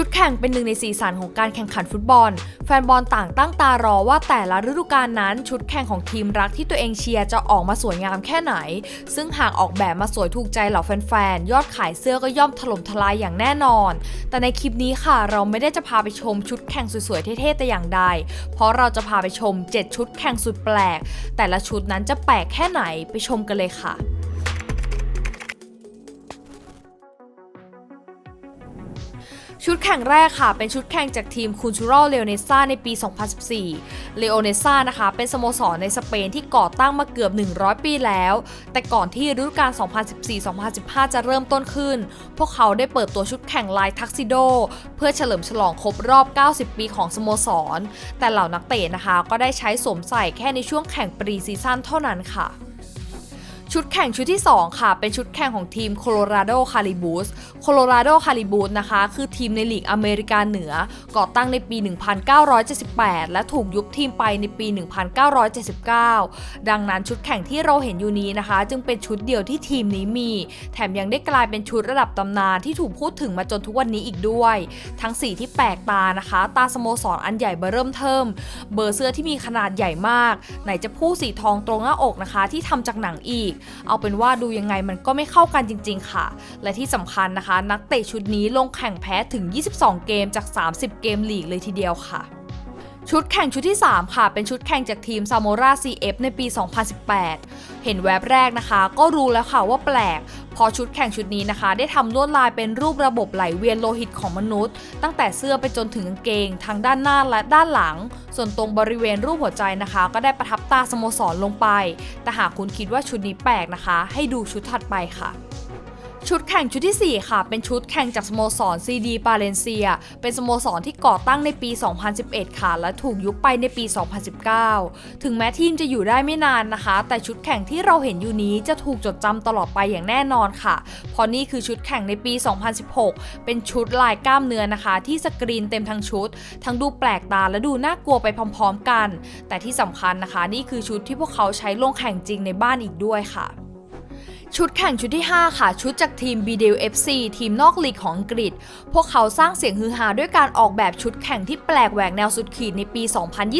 ชุดแข่งเป็นหนึ่งในสีสันของการแข่งขันฟุตบอล แฟนบอลต่างตั้งตารอว่าแต่ละฤดูกาลนั้น ชุดแข่งของทีมรักที่ตัวเองเชียร์จะออกมาสวยงามแค่ไหน ซึ่งหากออกแบบมาสวยถูกใจเหล่าแฟนๆ ยอดขายเสื้อก็ย่อมถล่มทลายอย่างแน่นอน แต่ในคลิปนี้ค่ะเราไม่ได้จะพาไปชมชุดแข่งสวยๆ เท่ๆ แต่อย่างใด เพราะเราจะพาไปชม 7 ชุดแข่งสุดแปลก แต่ละชุดนั้นจะแปลกแค่ไหนไปชมกันเลยค่ะ ชุดแข่งแรกค่ะ เป็นชุดแข่งจากทีมคูชูรัลเลโอเนซ่าในปี 2014 เลโอเนซ่านะคะ เป็นสโมสรในสเปนที่ก่อตั้งมาเกือบ 100 ปีแล้ว แต่ก่อนที่ฤดูกาล 2014-2015 จะเริ่มต้นขึ้น พวกเขาได้เปิดตัวชุดแข่งลายทักซิโด เพื่อเฉลิมฉลองครบรอบ 90 ปีของสโมสร แต่เหล่านักเตะนะคะ ก็ได้ใช้สวมใส่แค่ในช่วงแข่งปรีซีซั่นเท่านั้นค่ะ ชุดแข่งชุดที่ 2 ค่ะ เป็นชุดแข่งของทีมโคโลราโดคาริบูสโคโลราโดคาริบูสนะคะ คือทีมในลีกอเมริกาเหนือ ก่อตั้งในปี 1978 และถูกยุบทีมไปในปี 1979 ดังนั้นชุดแข่งที่เราเห็นอยู่นี้นะคะ จึงเป็นชุดเดียวที่ทีมนี้มี แถมยังได้กลายเป็นชุดระดับตำนานที่ถูกพูดถึงมาจนทุกวันนี้อีกด้วย ทั้งสีที่แปลกตานะคะ ตาสโมสรอันใหญ่เบอร์เริ่มเทิมเบอร์เสื้อที่มีขนาดใหญ่มาก ไหนจะผู้สีทองตรงหน้าอกนะคะ ที่ทำจากหนังอีกเอาเป็นว่าดูยังไงมันก็ไม่เข้ากันจริง ๆ ค่ะ และที่สำคัญนะคะ นักเตะชุดนี้ลงแข่งแพ้ถึง 22 เกมจาก 30 เกมลีกเลยทีเดียวค่ะ ชุดแข่งชุดที่ 3 ค่ะ เป็นชุดแข่งจากทีมซาม o รา CF ในปี 2018 เห็นแวบแรกนะคะ ก็รู้แล้วค่ะว่าแปลก พอชุดแข่งชุดนี้นะคะ ได้ทำลวดลายเป็นรูประบบไหลเวียนโลหิตของมนุษย์ ตั้งแต่เสื้อไปจนถึงกางเกง ทั้งด้านหน้าและด้านหลัง ส่วนตรงบริเวณรูปหัวใจนะคะ ก็ได้ประทับตาสโมสรลงไป แต่หากคุณคิดว่าชุดนี้แปลกนะคะ ให้ดูชุดถัดไปค่ะ ชุดแข่งชุดที่ 4 ค่ะ เป็นชุดแข่งจากสโมสรซีดีปาเลนเซีย เป็นสโมสรที่ก่อตั้งในปี 2011 ค่ะ และถูกยุบไปในปี 2019 ถึงแม้ทีมจะอยู่ได้ไม่นานนะคะ แต่ชุดแข่งที่เราเห็นอยู่นี้จะถูกจดจำตลอดไปอย่างแน่นอนค่ะ เพราะนี่คือชุดแข่งในปี 2016 เป็นชุดลายกล้ามเนื้อนะคะ ที่สกรีนเต็มทั้งชุด ทั้งดูแปลกตาและดูน่ากลัวไปพร้อม ๆ กัน แต่ที่สำคัญนะคะ นี่คือชุดที่พวกเขาใช้ลงแข่งจริงในบ้านอีกด้วยค่ะ ชุดแข่งชุดที่ 5 ค่ะ ชุดจากทีม b d l FC ทีมนอกลีกของอังกฤษ พวกเขาสร้างเสียงฮือฮาด้วยการออกแบบชุดแข่งที่แปลกแหวกแนวสุดขีดในปี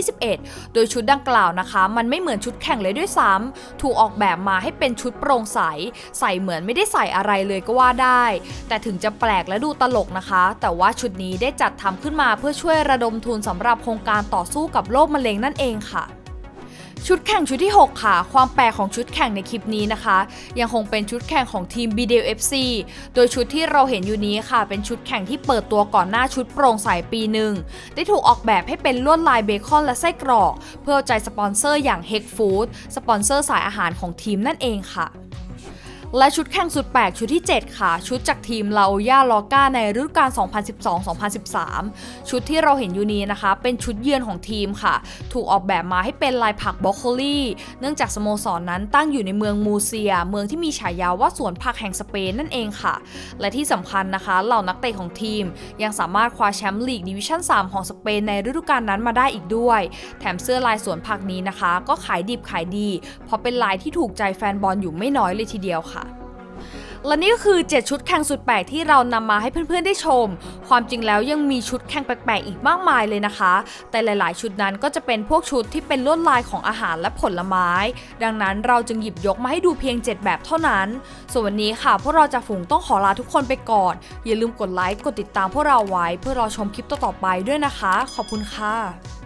2021 โดยชุดดังกล่าวนะคะ มันไม่เหมือนชุดแข่งเลยด้วยซ้ำถูกออกแบบมาให้เป็นชุดโปร่งใส ใส่เหมือนไม่ได้ใส่อะไรเลยก็ว่าได้ แต่ถึงจะแปลกและดูตลกนะคะ แต่ว่าชุดนี้ได้จัดทำขึ้นมาเพื่อช่วยระดมทุนสำหรับโครงการต่อสู้กับโรคมะเร็งนั่นเองค่ะ ชุดแข่งชุดที่ 6 ค่ะ ความแปลกของชุดแข่งในคลิปนี้นะคะ ยังคงเป็นชุดแข่งของทีม BDFC โดยชุดที่เราเห็นอยู่นี้ค่ะ เป็นชุดแข่งที่เปิดตัวก่อนหน้าชุดโปร่งใสปีหนึ่ง ได้ถูกออกแบบให้เป็นลวดลายเบคอนและไส้กรอก เพื่อใจสปอนเซอร์อย่าง h e g Food สปอนเซอร์สายอาหารของทีมนั่นเองค่ะ และชุดแข่งสุดแปลกชุดที่ 7 ค่ะ ชุดจากทีมลาโอยาลอก้าในฤดูกาล 2012-2013 ชุดที่เราเห็นอยู่นี้นะคะ เป็นชุดเยือนของทีมค่ะ ถูกออกแบบมาให้เป็นลายผักบรอกโคลีเนื่องจากสโมสรนนั้นตั้งอยู่ในเมืองมูเซีย เมืองที่มีฉายาว่าสวนผักแห่งสเปนนั่นเองค่ะ และที่สำคัญนะคะ เหล่านักเตะของทีม ยังสามารถคว้าแชมป์ลีกดิวิชั่น 3 ของสเปนในฤดูกาลนั้นมาได้อีกด้วย แถมเสื้อลายสวนผักนี้นะคะ ก็ขายดิบขายดี เพราะเป็นลายที่ถูกใจแฟนบอลอยู่ไม่น้อยเลยทีเดียวค่ะ และนี่ก็คือ 7 ชุดแข่งสุดแปลกที่เรานำมาให้เพื่อนๆได้ชม ความจริงแล้วยังมีชุดแข่งแปลกๆอีกมากมายเลยนะคะ แต่หลายๆ ชุดนั้นก็จะเป็นพวกชุดที่เป็นลวดลายของอาหารและผลไม้ ดังนั้นเราจึงหยิบยกมาให้ดูเพียง 7 แบบเท่านั้น ส่วนวันนี้ค่ะ พวกเราจะฝูงต้องขอลาทุกคนไปก่อน อย่าลืมกดไลค์กดติดตามพวกเราไว้ เพื่อรอชมคลิปต่อๆไปด้วยนะคะ ขอบคุณค่ะ